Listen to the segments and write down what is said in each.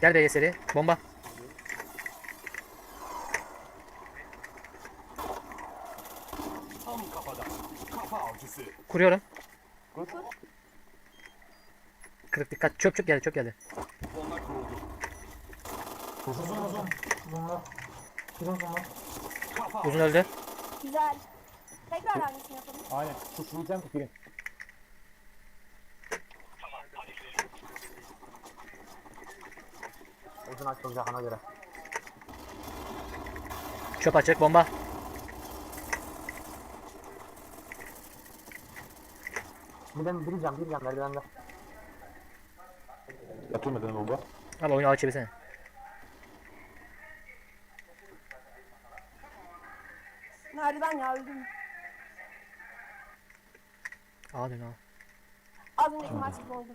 Gel B'ye seri. Bomba. Tam kafadan. Kafa avcısı. Kuruyorum. Kur. Kırık dikkat. Çöp çöp geldi çöp geldi. Bomba kuruldu. Uzun uzun. Uzunlar. Bir uzunlar. Kafa Uzun öldü. Güzel. Tekrar aynısını yapalım. Aynen. Tuşlayacağım fikirin. Uzun açılacak ona göre. Çöp açık bomba. Bir de bir can bir can merdivende. Neden bomba. Al oyunu al çevirsene. Merdiven ya öldüm. Al dön al. Az önceki maç gibi oldu.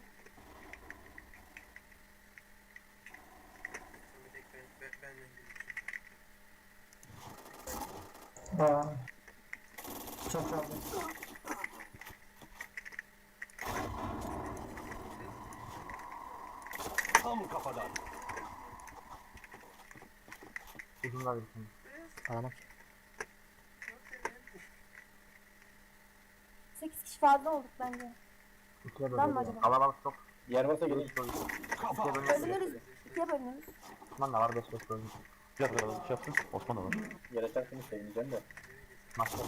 Çok çok. tam kafadan. Uzunlar bir şimdi. Alamam ki. 8 kişi fazla olduk bence. İkiye Ben mi bölüyoruz. acaba? Kalabalık çok. Yer varsa gelin. İkiye avcısı. bölünüyoruz. Bölünürüz. İkiye bölünürüz. Osman da var 5 5 bölünüyoruz. Biraz biraz şey yapsın. Osman var. Yere çarptığını söyleyeceğim de. Katil.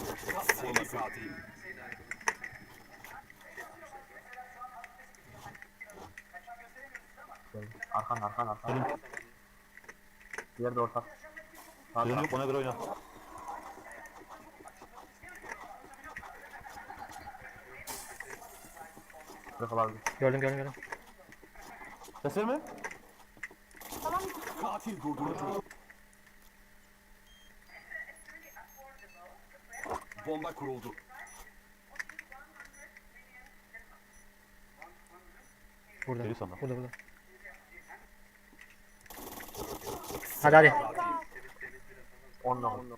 Arkan arkan arkan. Diğer de ortak. Taraf. yok ona göre oyna. Olabilir. Gördüm gördüm gördüm. Ses verme. Tamam. Katil durduruldu. Bomba kuruldu. Burada. Geri sana. Burada burada. Hadi hadi. Harika. 19. Hani